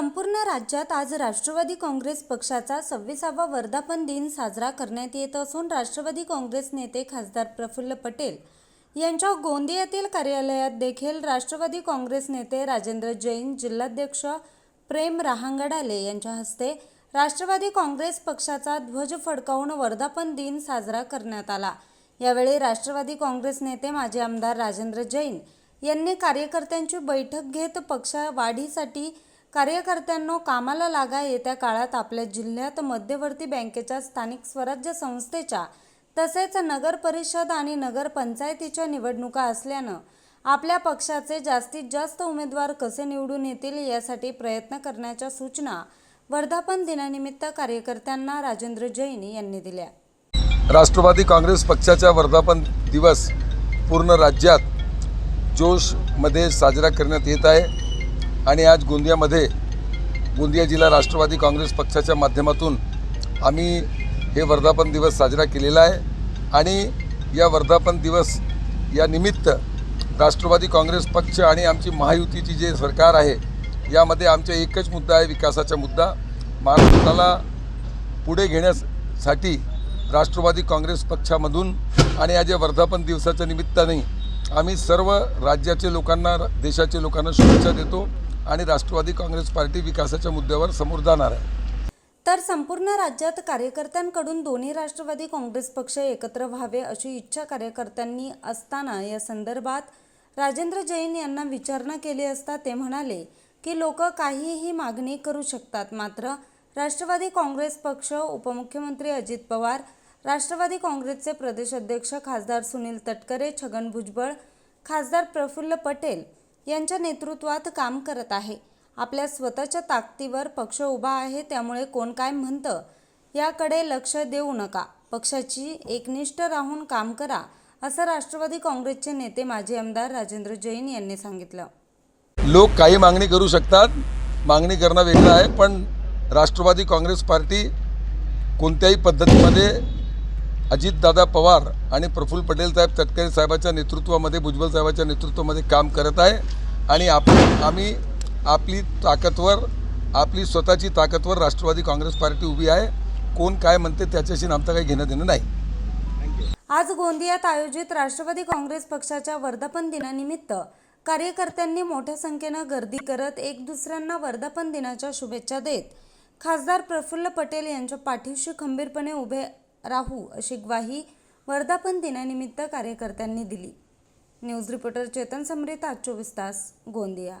संपूर्ण राज्यात आज राष्ट्रवादी काँग्रेस पक्षाचा सव्वीसावा वर्धापन दिन साजरा करण्यात येत असून राष्ट्रवादी काँग्रेस नेते खासदार प्रफुल्ल पटेल यांच्या गोंदियातील कार्यालयात देखील राष्ट्रवादी काँग्रेस नेते राजेंद्र जैन जिल्हाध्यक्ष प्रेम रहांगडाले यांच्या हस्ते राष्ट्रवादी काँग्रेस पक्षाचा ध्वज फडकावून वर्धापन दिन साजरा करण्यात आला. यावेळी राष्ट्रवादी काँग्रेस नेते माजी आमदार राजेंद्र जैन यांनी कार्यकर्त्यांची बैठक घेत पक्ष वाढीसाठी कार्यकर्त्यांनो कामाला लागा येत्या काळात आपल्या जिल्ह्यात मध्यवर्ती बँकेच्या स्थानिक स्वराज्य संस्थेच्या तसेच नगर परिषद आणि नगर पंचायतीच्या निवडणुका असल्यानं आपल्या पक्षाचे जास्तीत जास्त उमेदवार कसे निवडून येतील यासाठी प्रयत्न करण्याच्या सूचना वर्धापन दिनानिमित्त कार्यकर्त्यांना राजेंद्र जैन यांनी दिल्या. राष्ट्रवादी काँग्रेस पक्षाचा वर्धापन दिवस पूर्ण राज्यात जोशमध्ये साजरा करण्यात येत आहे. आणि आज गोंदियामध्ये गोंदिया जिल्हा राष्ट्रवादी काँग्रेस पक्षाच्या माध्यमातून आम्ही हे वर्धापन दिवस साजरा केलेला आहे. आणि या वर्धापन दिवस या निमित्त राष्ट्रवादी काँग्रेस पक्ष आणि आमची महायुतीची जे सरकार आहे यामध्ये आमचा एकच मुद्दा आहे विकासाचा मुद्दा. महाराष्ट्राला पुढे घेण्यासाठी राष्ट्रवादी काँग्रेस पक्षामधून आणि या ज्या वर्धापन दिवसाच्या निमित्ताने आम्ही सर्व राज्याचे लोकांना देशाचे लोकांना शुभेच्छा देतो. आणि राष्ट्रवादी काँग्रेस पार्टी विकासाच्या मुद्द्यावर समोर जाणार आहे. तर संपूर्ण राज्यात कार्यकर्त्यांकडून दोन्ही राष्ट्रवादी काँग्रेस पक्ष एकत्र व्हावे अशी इच्छा कार्यकर्त्यांनी असताना या संदर्भात राजेंद्र जैन यांना विचारणा केली असता ते म्हणाले की लोक काहीही मागणी करू शकतात. मात्र राष्ट्रवादी काँग्रेस पक्ष उपमुख्यमंत्री अजित पवार राष्ट्रवादी काँग्रेसचे प्रदेश अध्यक्ष खासदार सुनील तटकरे छगन भुजबळ खासदार प्रफुल्ल पटेल यांच्या नेतृत्वात काम करत आहे. आपल्या स्वतःच्या ताकदीवर पक्ष उभा आहे त्यामुळे कोण काय म्हणतं याकडे लक्ष देऊ नका. पक्षाची एकनिष्ठ राहून काम करा असं राष्ट्रवादी काँग्रेसचे नेते माजी आमदार राजेंद्र जैन यांनी सांगितलं. लोक काही मागणी करू शकतात मागणी करणं वेगळं आहे पण राष्ट्रवादी काँग्रेस पार्टी कोणत्याही पद्धतीमध्ये अजितदादा पवार आणि प्रफुल्ल पटेल साहेब तटकरे साहेबाच्या नेतृत्वामध्ये भुजबळ साहेबाच्या नेतृत्वामध्ये काम करत आहे. आणि आप आम्ही आपली ताकदवर आपली स्वतःची ताकदवर राष्ट्रवादी काँग्रेस पार्टी उभी आहे. कोण काय म्हणते त्याच्याशी आमचं काही घेणं देणं नाही. आज गोंदियात आयोजित राष्ट्रवादी काँग्रेस पक्षाच्या वर्धापन दिनानिमित्त कार्यकर्त्यांनी मोठ्या संख्येनं गर्दी करत एक दुसऱ्यांना वर्धापन दिनाच्या शुभेच्छा देत खासदार प्रफुल्ल पटेल यांच्या पाठीशी खंबीरपणे उभे राहू अशी ग्वाही वर्धापन दिनानिमित्त कार्यकर्त्यांनी दिली. न्यूज रिपोर्टर चेतन समृत आज चोवीस तास गोंदिया.